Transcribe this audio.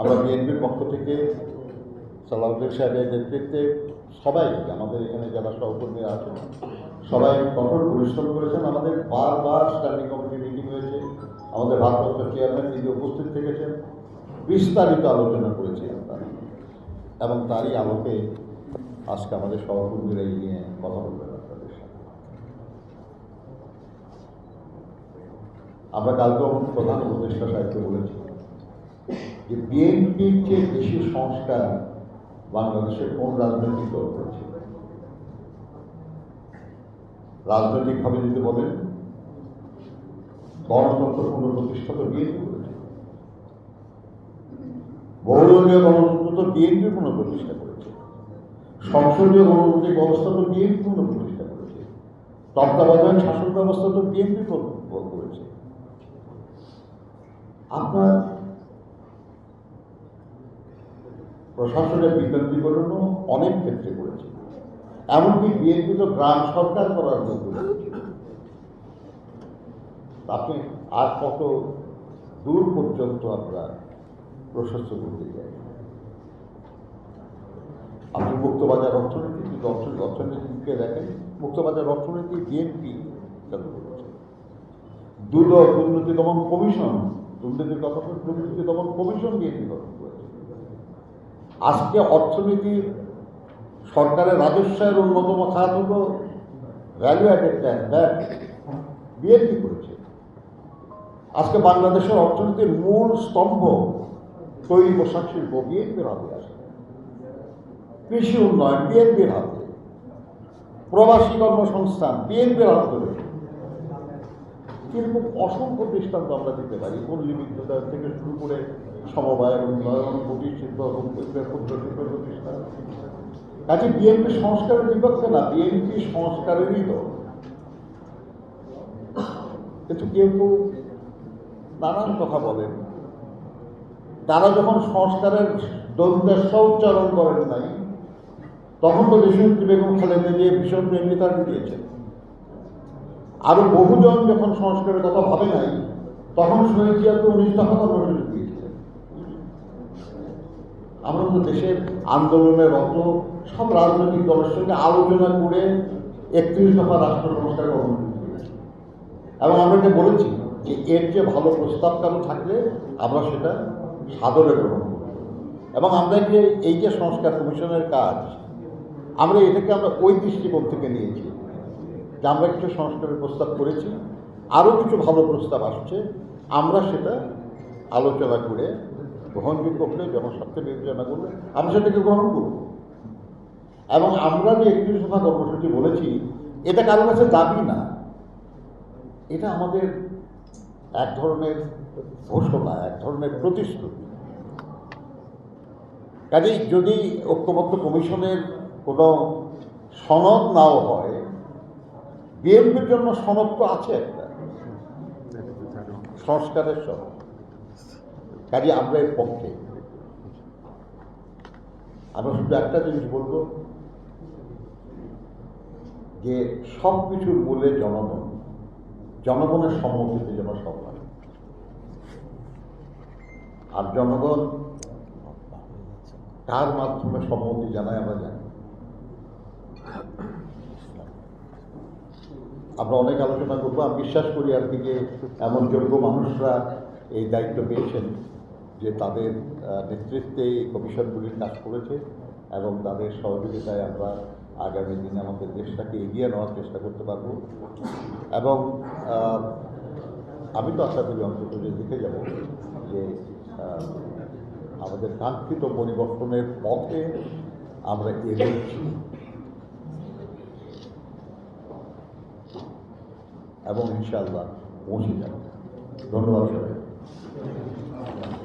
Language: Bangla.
আমরা বিএনপির পক্ষ থেকে সালাউদ্দিন সাহেবের নেতৃত্বে সবাই, আমাদের এখানে যারা সহকর্মীরা আছেন, সবাই কঠোর পরিশ্রম করেছেন। আমাদের বারবার স্ট্যান্ডিং কমিটি মিটিং হয়েছে। আমাদের ভারপ্রাপ্ত চেয়ারম্যান নিজে উপস্থিত থেকেছেন। বিস্তারিত আলোচনা করেছি আমরা। এবং তারই আলোকে আজকে আমাদের সহকর্মীরা এই নিয়ে কথা বলবেন আপনাদের আমরা কালকে প্রধান উপদেষ্টা সাহেবকে বলেছি যে বিএনপির চেয়ে বেশি সংস্কার বাংলাদেশের কোন রাজনৈতিক দল করেছে? রাজনৈতিকভাবে যদি বলেন, গণতন্ত্র পুনঃপ্রতিষ্ঠা তো বিএনপি করেছে। বহুদলীয় গণতন্ত্র তো বিএনপি পুনঃপ্রতিষ্ঠা করেছে। সংসদীয় গণতান্ত্রিক ব্যবস্থা তো বিএনপি পুনঃপ্রতিষ্ঠা করেছে। তত্ত্বাবধায়ক শাসন ব্যবস্থা তো বিএনপি করেছে। আপনার প্রশাসনের বিকেন্দ্রীকরণও অনেক ক্ষেত্রে করেছে। এমনকি বিএনপি তো গ্রাম সরকার করার জন্য আপনি আর কত দূর পর্যন্ত আমরা প্রশস্ত করতে চাই? আপনি মুক্তবাজার অর্থনীতি, যদি অর্থ- অর্থনীতিকে দেখেন, মুক্তবাজার অর্থনীতি বিএনপি চালু করেছে। দুর্নীতি দমন কমিশন, দুর্নীতির কথা দুর্নীতি দমন কমিশন বিএনপি গঠন করেছে। আজকে অর্থনীতির সরকারের রাজস্বের অন্যতম খাত হল ভ্যালু অ্যাডেড ট্যাক্স বিএনপি করেছে। আজকে বাংলাদেশের অর্থনীতির মূল স্তম্ভ তৈরি পোশাক শিল্প বিএনপির হাতে আসে। কৃষি উন্নয়ন বিএনপির হাতে। প্রবাসী কর্মসংস্থান বিএনপির হাত ধরে এরকম অসংখ্য দৃষ্টান্ত আমরা দিতে পারি। পল্লী বিদ্যুৎ থেকে শুরু করে সমবায় উন্নয়ন কুটির শিল্প এবং প্রতিষ্ঠান। কাজে বিএনপি সংস্কারের বিপক্ষে না বিএনপি সংস্কারেরই দল। কিন্তু কেউ নানান কথা বলেন। তারা যখন সংস্কারের দ্বন্দ্বের উচ্চারণ করেন নাই, তখন তো দেশনেত্রী বেগম খালেদা দিয়ে ভীষণ প্রেমিতাকে দিয়েছেন। আরও বহুজন যখন সংস্কারের কথা ভাবে নাই, তখন শহীদ জিয়াকে উনিশ দফা কর্মসূচি দিয়েছিলেন আমরা তো দেশের আন্দোলনের রত, সব রাজনৈতিক দলের সঙ্গে আলোচনা করে একত্রিশ দফা রাষ্ট্র সংস্কারের অনুমতি এবং আমরা এটা বলেছি যে এর যে ভালো প্রস্তাব কারও থাকলে আমরা সেটা সাদরে গ্রহণ করব। এবং আমরা যে, এই যে সংস্কার কমিশনের কাজ, আমরা এটাকে আমরা ওই দৃষ্টিকোণ থেকে নিয়েছি। যে আমরা কিছু সংস্কারের প্রস্তাব করেছি, আরও কিছু ভালো প্রস্তাব আসছে। আমরা সেটা আলোচনা করে, গ্রহণযোগ্য হলে জনস্বার্থে বিবেচনা করলে, আমরা সেটাকে গ্রহণ করব। এবং আমরা যে একত্রিশ দফা কর্মসূচি বলেছি, এটা কারও কাছে দাবি না। এটা আমাদের এক ধরনের ঘোষণা, এক ধরনের প্রতিশ্রুতি। কাজেই যদি ঐক্যবদ্ধ কমিশনের কোনো সনদ নাও হয় বিএনপির জন্য সনদ তো আছে একটা। সংস্কারের সনদ। কাজে আমরা এর পক্ষে। আমরা শুধু একটা জিনিস বলব, যে সব কিছুর মূলে জনগণ, জনগণের সম্মতিতে যেন সব হয়। আর জনগণ কার মাধ্যমে সম্মতি জানায় আমরা জানি আমরা অনেক আলোচনা করব। আমি বিশ্বাস করি আর কি যে এমন যোগ্য মানুষরা এই দায়িত্ব পেয়েছেন যে তাদের নেতৃত্বে এই কমিশনগুলির কাজ করেছে এবং তাদের সহযোগিতায় আমরা আগামী দিনে আমাদের দেশটাকে এগিয়ে নেওয়ার চেষ্টা করতে পারব। এবং আমি তো আশা করি অন্তত যে দেখে যাব যে আমাদের কাঙ্ক্ষিত পরিবর্তনের পথে আমরা এগোচ্ছি। এবং ইনশাআল্লাহ পৌঁছে যাব। ধন্যবাদ সবাই